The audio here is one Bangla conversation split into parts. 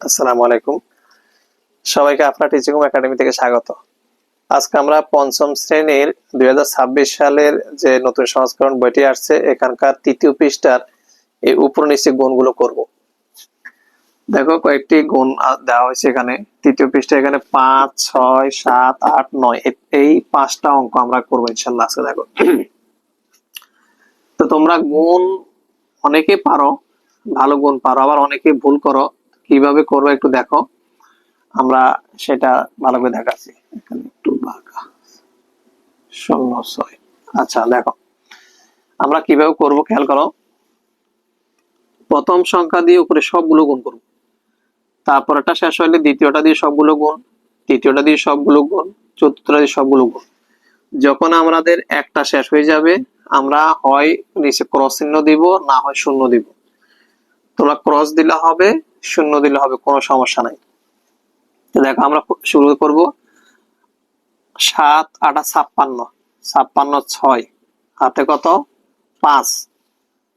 আসসালামু আলাইকুম। সবাইকে আপনার টিচিং একাডেমি থেকে স্বাগত। আজকে আমরা পঞ্চম শ্রেণির দুই সালের যে নতুন সংস্করণ বইটি আসছে, এখানকার তৃতীয় পৃষ্ঠার এই উপর গুণগুলো করব। দেখো, কয়েকটি গুণ দেওয়া হয়েছে এখানে। তৃতীয় পৃষ্ঠা এখানে পাঁচ, ছয়, সাত, আট, নয় এই পাঁচটা অঙ্ক আমরা করব ইনশাল্লাহ আজকে, দেখো। তো তোমরা গুণ অনেকে পারো, ভালো গুণ পারো, আবার অনেকে ভুল করো। কীভাবে করব একটু দেখো। আমরা সেটা ভালো করে দেখাচ্ছি। শূন্য ছয়। আচ্ছা দেখো। আমরা কীভাবে করব খেয়াল করো। প্রথম সংখ্যা দিয়ে উপরে সবগুলো গুণ করব। তারপরটা শেষ হইলে দ্বিতীয়টা দিয়ে সবগুলো গুণ, তৃতীয়টা দিয়ে সবগুলো গুণ, চতুর্থটা দিয়ে সবগুলো গুণ। যখন আমাদের একটা শেষ হয়ে যাবে, আমরা হয় নিচে ক্রস চিহ্ন দিব, না হয় শূন্য দিব। তোমরা ক্রস দিলে হবে, শূন্য দিলে হবে, কোনো সমস্যা নাই। দেখো আমরা শুরু করব। সাত, আটা ছাপ্পান্ন। ছাপ্পান্ন, ছয়। হাতে কত? পাঁচ।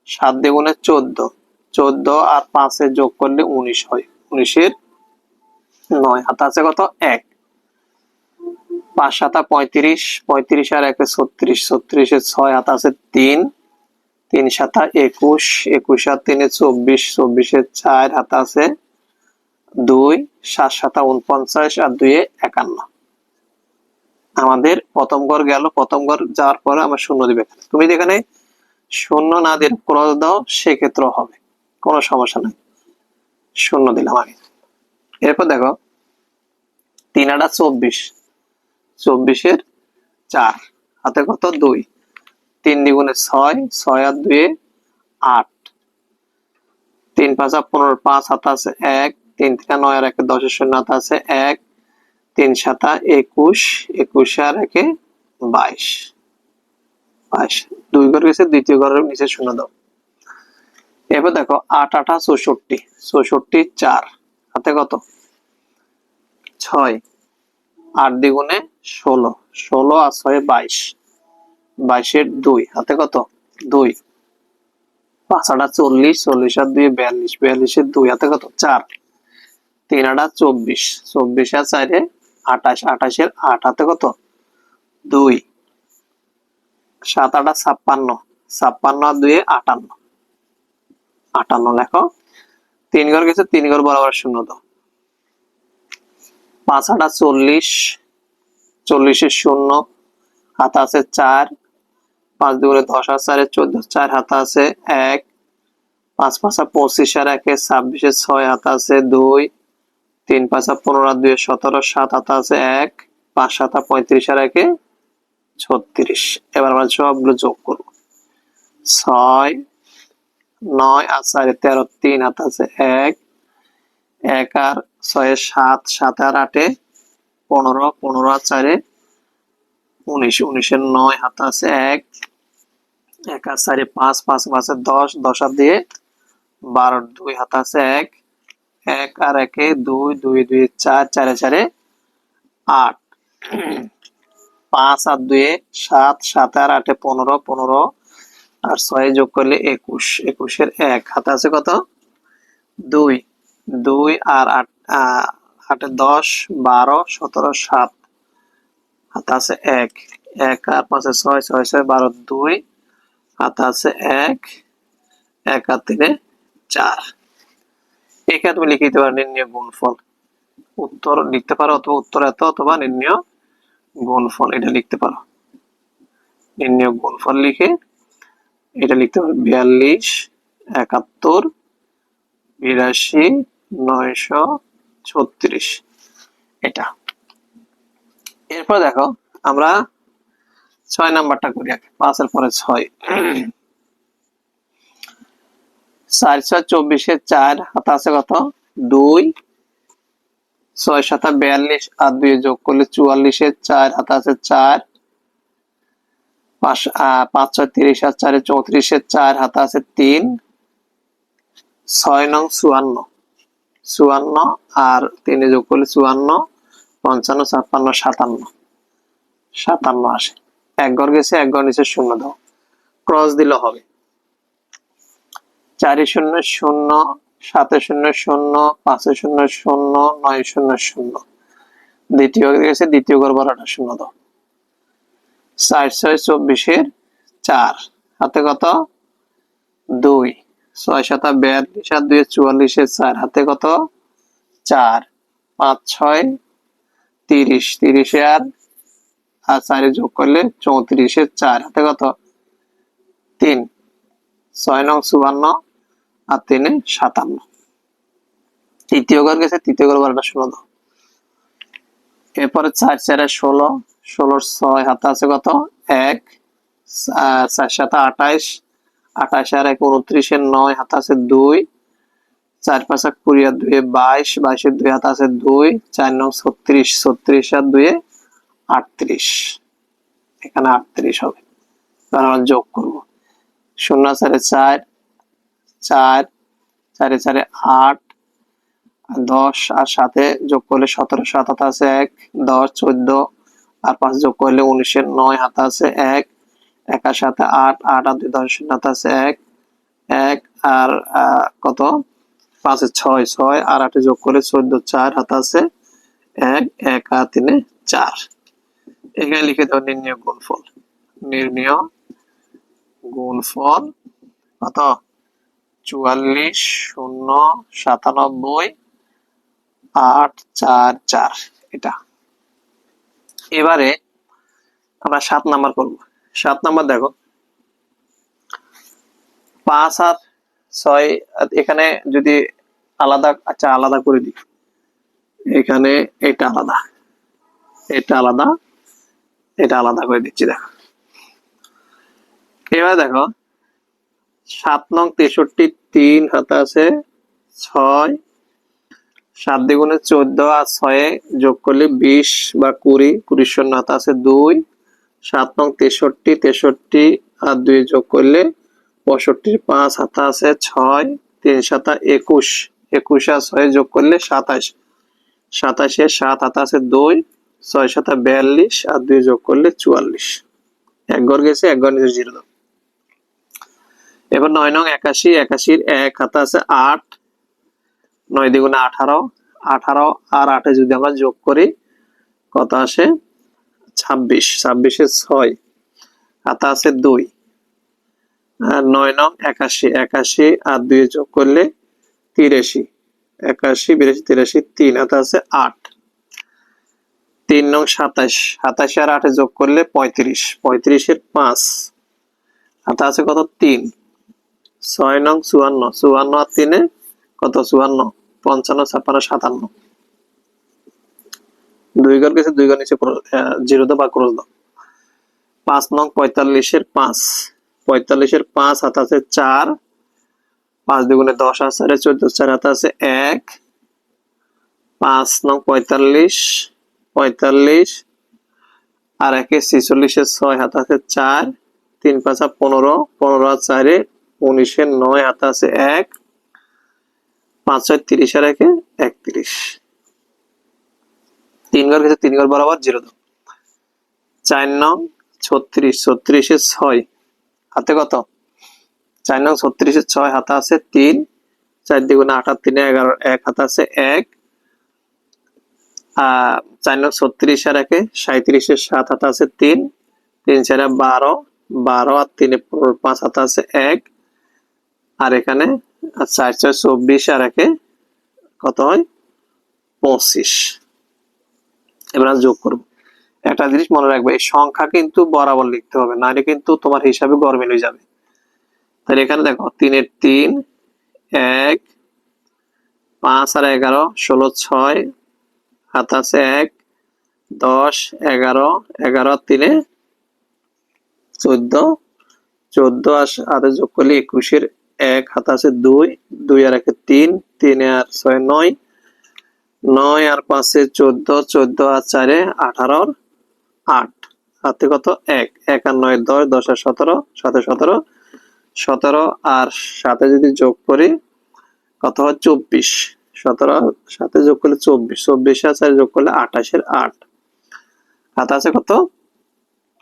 সাত দ্বিগুণে চোদ্দ। চোদ্দ আর পাঁচে যোগ করলে উনিশ হয়। উনিশের নয়। হাতে আছে কত? এক। পাঁচ সাতা পঁয়ত্রিশ। পঁয়ত্রিশ আর একে ছত্রিশ। ছত্রিশের ছয়। হাত আছে তিন। তিন সাতা একুশ একুশ আর তিনে চব্বিশ চব্বিশের চার হাত আছে। দুই সাত সাতা উনপঞ্চাশ আর দুইয়ে একান্ন। আমাদের প্রথম ঘর গেল, প্রথম ঘর যাওয়ার পরে আমার শূন্য দিবে তুমি যেখানে শূন্য না দিয়ে ক্রস দাও, সেক্ষেত্রেও হবে। কোনো সমস্যা নাই। শূন্য দিলাম আগে। এরপর দেখো, তিন আটা চব্বিশ। চব্বিশের চার, হাতে কত? দুই। তিন দ্বিগুণে ছয় ছয় আর দুয়ে আট। তিন পাঁচা পনেরো, পাঁচ হাত আছে এক, তিন থেকে নয় আর একে দশের শূন্য হাত আছে এক, তিন সাতা একুশ একুশ আর একে বাইশ। বাইশ। দুই ঘর গেছে, দ্বিতীয় ঘরের নিচে শূন্য দাও। এবার দেখো, আট, আটা চৌষট্টি চৌষট্টি চার। হাতে কত? ছয়। আট দ্বিগুণে ষোলো ষোলো আর ছয় বাইশ। বাইশের দুই, হাতে কত? দুই। পাঁচ আটা চল্লিশ চল্লিশ আর দুই, বিয়াল্লিশ, বিয়াল্লিশের দুই, হাতে কত? চার। তিন আটা চব্বিশ চব্বিশ আর চারে আঠাশ, আঠাশের আট, হাতে কত? দুই। সাত আটা ছাপ্পান্ন ছাপ্পান্ন আর দুই আটান্ন। আটান্ন লেখো। তিন ঘর গেছে, তিন ঘর বরাবর শূন্য দাও পাঁচ আটা চল্লিশ, চল্লিশের শূন্য, হাতে আছে চার পাঁচ দুগুণে দশ আর চারে চোদ্দ, চার হাতে আছে এক, পাঁচ পাঁচা পঁচিশ আর একে ছাব্বিশে ছয় হাতে আছে দুই, তিন পাঁচা পনেরো দুই সতেরো, সাত হাতে আছে এক, পাঁচ সাতা পঁয়ত্রিশ আর একে ছত্রিশ। এবার আমরা সবগুলো যোগ করব। ছয়, নয় আর চারে তেরো, তিন হাতে আছে এক এক আর ছয়ে সাত সাত আর আটে পনেরো পনেরো আর চারে উনিশ, উনিশের নয় হাত আছে এক এক আর চারে পাঁচ পাঁচ, পাঁচে দশ দশ আর দিয়ে বারো দুই হাতে আছে এক এক আর একে, দুই দুই দুই চার চারে চারে আট পাঁচ আর দুয়ে সাত সাত আর আটে পনেরো পনেরো আর ছয় যোগ করলে একুশ, একুশের এক। হাতে আছে কত? দুই দুই আর আট আটে দশ বারো সতেরো সাত। হাতে আছে এক এক আর পাঁচে ছয় ছয় ছয় বারো দুই হাতে আছে এক এক আর তিনে চার। এখানে তুমি লিখে দিতে পারো নির্ণয় গুণফল। উত্তর লিখতে পারো অথবা উত্তর এত অথবা নির্ণয় গুণফল, এটা লিখতে পারো। নির্ণয় গুণফল লিখে এটা লিখতে পারো বিয়াল্লিশ, একাত্তর, বিরাশি, নয়শো ছত্রিশ। এটা। এরপর দেখো, আমরা ছয় নাম্বারটা করি আগে, পাঁচের পরে ছয়। চারশো চব্বিশের চার, হাতে আছে কত? দুই। ছয় সাতা বিয়াল্লিশ, আর দুই যোগ করলে চুয়াল্লিশের চার, হাতে আছে চার। পাঁচ ছয় তিরিশ, আর চারে চৌত্রিশের চার, হাতে আছে তিন। ছয় নং চুয়ান্ন। চুয়ান্ন, আর তিনে যোগ করলে চুয়ান্ন, পঞ্চান্ন, ছাপ্পান্ন, সাতান্ন। সাতান্ন আসে। এক ঘর গেছে, এক ঘর নিচে শূন্য দাও। ক্রস দিলে হবে। চারি শূন্য শূন্য, সাতে শূন্য শূন্য, পাঁচে শূন্য শূন্য, নয় শূন্য শূন্য। দ্বিতীয় গেছে, দ্বিতীয় ঘর বারোটা শূন্য দাও। চার ছয় চব্বিশের চার। হাতে কত? দুই। ছয় সাতা বিয়াল্লিশ আর দুই চুয়াল্লিশের চার। হাতে কত? চার। পাঁচ ছয় তিরিশ। তিরিশে আর আর চারে যোগ করলে চৌত্রিশের চার, হাতে কত? তিন। ছয় নং চুয়ান্ন আর তিনে সাতান্ন। তৃতীয় ঘর গেছে, তৃতীয় ঘর বারোটা ষোলো দাও। এরপরে চার, চারে ষোলো, ষোলোর ছয়, হাতে আছে কত? এক চার সাথে আঠাইশ আঠাশ আর এক উনত্রিশের নয়, হাতে আছে দুই। চার, পাঁচ কুড়ি আর দুয়ে বাইশ, বাইশের দুই, হাতে আছে দুই। চার নং ছত্রিশ ছত্রিশ আর দুয়ে আটত্রিশ। এখানে আটত্রিশ হবে। কারণ আমরা যোগ করব। শূন্য চারে চার চার, চারে চারে আট দশ আর সাথে যোগ করলে সতেরো, সাত হাতে আছে এক, দশ, চোদ্দ, আর পাঁচ যোগ করলে উনিশের নয়, হাতে আছে এক একার সাথে আট আট আর দুই দশ শূন্য হাতে আছে এক এক আর কত? পাঁচে ছয় ছয়, আর আটে যোগ করে চোদ্দ, চার, হাতে আছে এক এক আর তিনে চার। এখানে লিখে দাও নির্ণয় গুণফল। নির্ণয় গুণফল কত? চুয়াল্লিশ শূন্য সাতানব্বই আট চার চার, এটা। এবারে আমরা সাত নাম্বার করব। সাত নাম্বার দেখো। পাঁচ আর ছয় এখানে যদি আলাদা আচ্ছা আলাদা করে দিই। এখানে এটা আলাদা। এটা আলাদা। এটা আলাদা করে দিচ্ছি, দেখো। এবার দেখো, সাত নং তেষট্টি তিন হাতে আছে ছয়। সাত দ্বিগুণে চোদ্দ আর ছয়ে যোগ করলে বিশ বা কুড়ি কুড়ি শূন্য হাতে আছে দুই। সাত নং তেষট্টি তেষট্টি আর দুই যোগ করলে পঁয়ষট্টির পাঁচ হাতে আছে ছয়, তিন সাতা একুশ। একুশ আর ছয়ে যোগ করলে সাতাশ। সাতাশে সাত হাতে আছে দুই। ছয় সাতা বিয়াল্লিশ আর দুই যোগ করলে চুয়াল্লিশ। এক ঘর গেছে, এক ঘর নিচে জিরো এবার নয় নং একাশি, একাশির এক হাতে আছে আট। নয় দ্বিগুণে আঠারো আঠারো আর আটে যদি আমরা যোগ করি, কত আসে? ছাব্বিশ, ছাব্বিশে ছয় হাতে আছে দুই। আর নয় নং একাশি একাশি আর দুই যোগ করলে তিরাশি। একাশি, বিরাশি, তিরাশি, তিন হাতে আছে আট। তিন নং সাতাশ। সাতাশ আর আটে যোগ করলে পঁয়ত্রিশ। পঁয়ত্রিশের পাঁচ। হাতে আছে কত? তিন। ছয় নং চুয়ান্ন। চুয়ান্ন আর তিনে কত? চুয়ান্ন। পঞ্চান্ন, ছাপ্পান্ন, সাতান্ন। দুই ঘর গেছে, দুই ঘর নিচে জিরো দাও বা ক্রোশ দাও। পাঁচ নং পঁয়তাল্লিশের পাঁচ। পঁয়তাল্লিশের পাঁচ হাত আছে চার। পাঁচ দুগুণে দশ আছে চোদ্দ, চার হাত আছে এক। পাঁচ নং পঁয়তাল্লিশ। পঁয়তাল্লিশ, আর একে ছিচল্লিশের ছয় হাত আছে চার, তিন পাঁচা পনেরো পনেরো আর চারে উনিশের নয় হাত আছে এক, পাঁচ ছয় তিরিশ, আর একে একত্রিশ। তিন ঘর গেছে, তিন ঘর বরাবর জিরো দাও চার নং ছত্রিশ ছত্রিশের ছয়, হাতে কত? চার নং ছত্রিশের ছয় হাতে আছে তিন, চার দ্বিগুণে আঠার তিনে এগারো, এক হাতে আছে এক চার নং ছত্রিশ আর একে সাঁত্রিশের সাত আছে তিন তিন চারে বারো বারো আর তিনে পাঁচ আছে এক। আর এখানে চার চার চব্বিশ আর একে কত হয়? পঁচিশ। এবার যোগ করব। একটা জিনিস মনে রাখবে, এই সংখ্যা কিন্তু বরাবর লিখতে হবে, নাহলে কিন্তু তোমার হিসাবে গরমিল হয়ে যাবে। তাহলে এখানে দেখো, তিনের তিন, এক, পাঁচ আর এগারো, ষোলো, ছয় হাত আছে এক, দশ, এগারো এগারো আর তিনে চোদ্দ। চোদ্দ আর হাতে যোগ করলে একুশের এক হাত আছে দুই দুই আর একে তিন, তিনে আর ছয় নয় নয় আর পাঁচে চোদ্দ চোদ্দ আর চারে আঠারোর আট। হাতে কত? এক। এক আর নয় দশ দশ আর সতেরো সাথে সতেরো সতেরো আর সাথে যদি যোগ করি, কত হয়? চব্বিশ। সতেরো সাথে যোগ করলে চব্বিশ চব্বিশ আর যোগ করলে আঠাশের আট। হাতে আছে কত?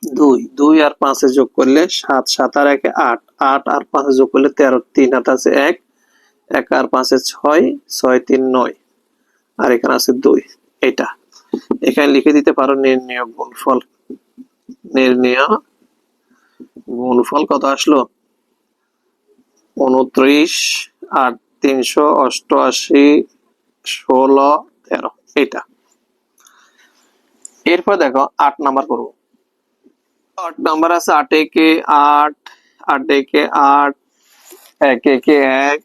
দুই। দুই আর পাঁচে যোগ করলে সাত সাত আর একে আট। আট আর পাঁচে যোগ করলে তেরো, তিন হাতে আছে এক। এক আর পাঁচে ছয় ছয়, তিন, নয়। আর এখানে আছে দুই। এটা। এখানে লিখে দিতে পারো নির্ণয় গুণফল। নির্ণয় গুণফল কত আসলো? উনত্রিশ আর তিনশো অষ্টআশি, ষোলো, তেরো এটা এরপর দেখো, আট নাম্বার আট নাম্বার আছে, আট একে আট আট একে আট, এক একে এক,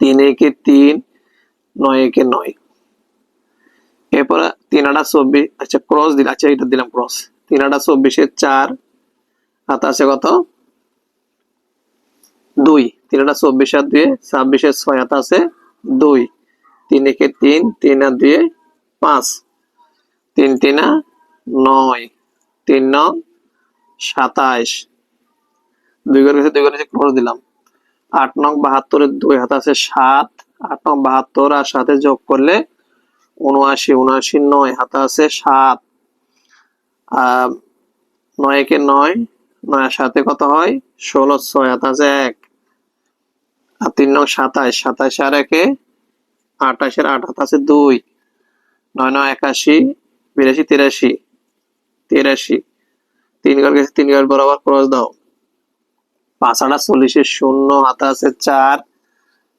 তিন একে তিন, নয় একে নয়। এরপরে তিন আটা চব্বিশ আচ্ছা ক্রস দিলাম আচ্ছা এটা দিলাম ক্রস তিন আটা চব্বিশের চার কত? দুই, তিন আটা চব্বিশ আর দুয়ে ছাব্বিশের ছয় হাত আছে দুই। তিন একে তিন তিন আর দুয়ে পাঁচ। তিন, তিনা নয়, তিন ন সাতাইশ। দুই গেছে দুই করে ক্রস দিলাম। আট নং বাহাত্তরের দুই হাত আছে সাত, আট নং বাহাত্তর আর সাথে যোগ করলে উনআশি উনআশি নয় হাতে আছে সাত। নয় একে নয় নয় সাথে কত হয়? ষোলো, ছয় হাত আছে এক। আর তিন নং সাতাশ সাতাইশ আর একে আঠাশের আট হাত আছে দুই, নয় নয় একাশি, বিরাশি তিরাশি তিরাশি। তিন ঘর গেছে, তিন ঘর বরাবর ক্রস দাও। পাঁচ আটা চল্লিশের শূন্য, হাতে আছে চার।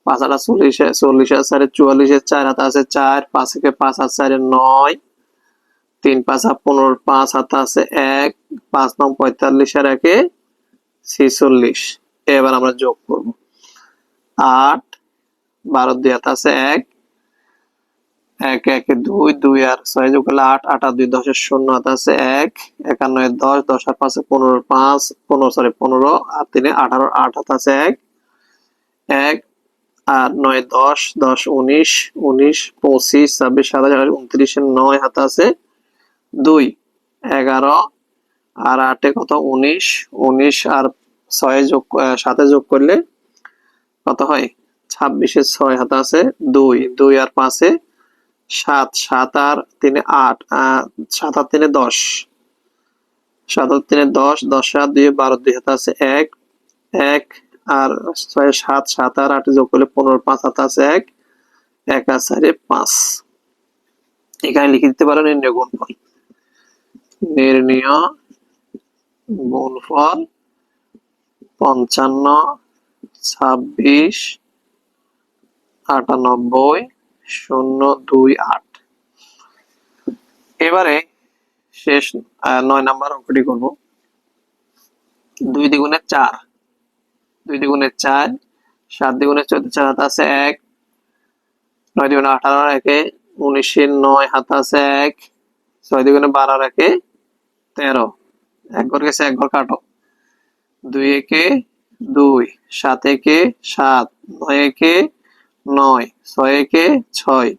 পাঁচ আটা চল্লিশে, চল্লিশ চারে চুয়াল্লিশের চার, হাতে আছে চার। পাঁচ থেকে পাঁচ হাত চারে নয়। তিন পাঁচ হাত পনেরো, পাঁচ হাতে আছে এক। পাঁচ নং পঁয়তাল্লিশ আর একে ছিচল্লিশ। এবার আমরা যোগ করব। আট, বারো দুই হাতে আছে এক। এক, একে, দুই দুই আর ছয় যোগ করলে আট আট আর দুই দশের শূন্য হাত আছে এক। একান্ন দশ দশ আর পাঁচে পনেরো পাঁচ, পনেরো সরি পনেরো আর তিনে আঠারো, আট হাত আছে এক। এক আর নয়, দশ দশ, উনিশ উনিশ, পঁচিশ, ছাব্বিশ, সাতাশ, আঠাশ উনত্রিশের নয় হাত আছে। দুই, এগারো আর আটে কত? উনিশ উনিশ আর ছয় যোগ সাথে যোগ করলে কত হয়? ছাব্বিশের ছয় হাত আছে দুই দুই আর পাঁচে সাত সাত আর তিনে আট সাত আর তিনে দশ। সাত আর তিনে দশ দশ আর দুই, বারো দুই হাতে আছে এক এক আর ছয়, সাত সাত আর আট যোগ করলে পনেরো, পাঁচ হাতে আছে এক এক আর চারে পাঁচ। এখানে লিখে দিতে পারো নির্ণয় গুণফল। নির্ণয় গুণফল পঞ্চান্ন ছাব্বিশ, আটানব্বই, শূন্য দুই আট। এবারে শেষ নয় নাম্বার অঙ্কটি করব। দুই দ্বিগুণে চার, দুই দ্বিগুণে চার, সাত দ্বিগুণে চোদ্দ, চার হাত আছে এক, নয় দ্বিগুণে আঠারো একে উনিশের নয় হাত আছে এক, ছয় দ্বিগুণে বারো একে তেরো। এক ঘর গেছে, এক ঘর কাটো। দুই একে দুই, সাত একে সাত, নয় একে নয়, ছয় একে ছয়।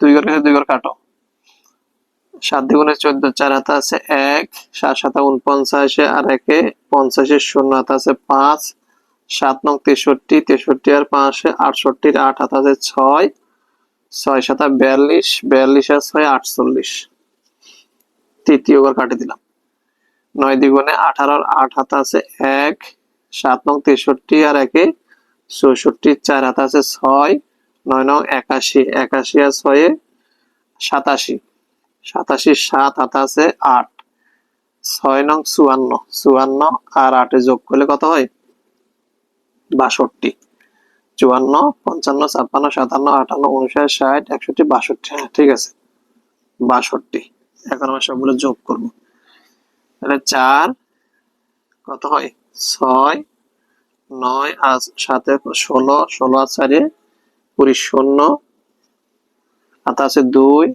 দুই ঘর দুই ঘর কাটো। সাত দ্বিগুণে চোদ্দ, চার হাতে আছে এক, সাত সাত উনপঞ্চাশে, আর একে পঞ্চাশের শূন্য, হাতে আছে পাঁচ। সাত নং তেষট্টি তেষট্টি আর পাঁচে আটষট্টির আট, হাতে আছে ছয়। ছয় সাতা বিয়াল্লিশ বিয়াল্লিশ আর ছয়, আটচল্লিশ। তৃতীয় ঘর কাটে দিলাম। নয় দ্বিগুণে আঠারোর আট হাত আছে এক, সাত নং তেষট্টি আর একে চৌষট্টি, চার হাত আছে ছয়, নয় নং একাশি একাশি আর ছয়ে সাতাশি। সাতাশি সাত হাত আছে আট, ছয় নং চুয়ান্ন চুয়ান্ন আর আটে যোগ করলে কত হয়? বাষট্টি। চুয়ান্ন, পঞ্চান্ন, ছাপ্পান্ন, সাতান্ন, আটান্ন, উনষাট, ষাট, একষট্টি, বাষট্টি। হ্যাঁ ঠিক আছে। বাষট্টি। এখন আমরা সবগুলো যোগ করব। তাহলে চার, কত হয়? ছয়, নয় আর সাথে ষোলো ষোলো আর চারে কুড়ি শূন্য হাতে আছে দুই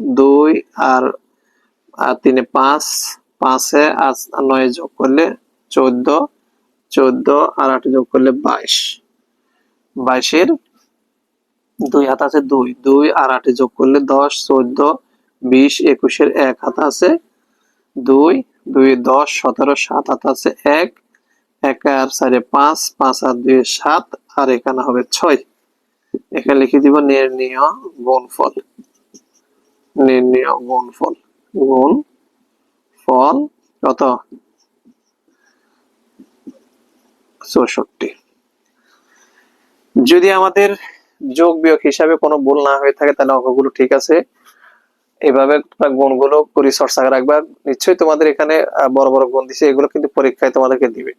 দুই আর আর তিনে পাঁচ, পাঁচে আর নয় যোগ করলে চোদ্দ চোদ্দ আর আট যোগ করলে বাইশ। বাইশের দুই হাত আছে দুই দুই আর আটে যোগ করলে দশ, চোদ্দ, বিশ, একুশের এক হাত আছে দুই দুই দশ, সতেরো, সাত হাত আছে এক এক আর চারে পাঁচ পাঁচ আর দুই সাত, আর এখানে হবে ছয়। এখানে লিখে দিব নির্ণীয় গুণফল। নির্ণীয় গুণফল। গুণ ফল কত? চৌষট্টি। যদি আমাদের যোগ বিয়োগ হিসাবে কোনো ভুল না হয়ে থাকে, তাহলে অঙ্কগুলো ঠিক আছে। এভাবে তোমরা গুণগুলো করে চর্চা করে রাখবা। নিশ্চয়ই তোমাদের এখানে বড় বড় গুণ দিছে, এগুলো কিন্তু পরীক্ষায় তোমাদেরকে দিবে।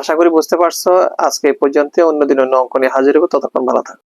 আশা করি বুঝতে পারছ। আজকে এই পর্যন্ত অন্যদিন অন্য অঙ্ক নিয়ে হাজির হব। ততক্ষণ ভালো থাকো।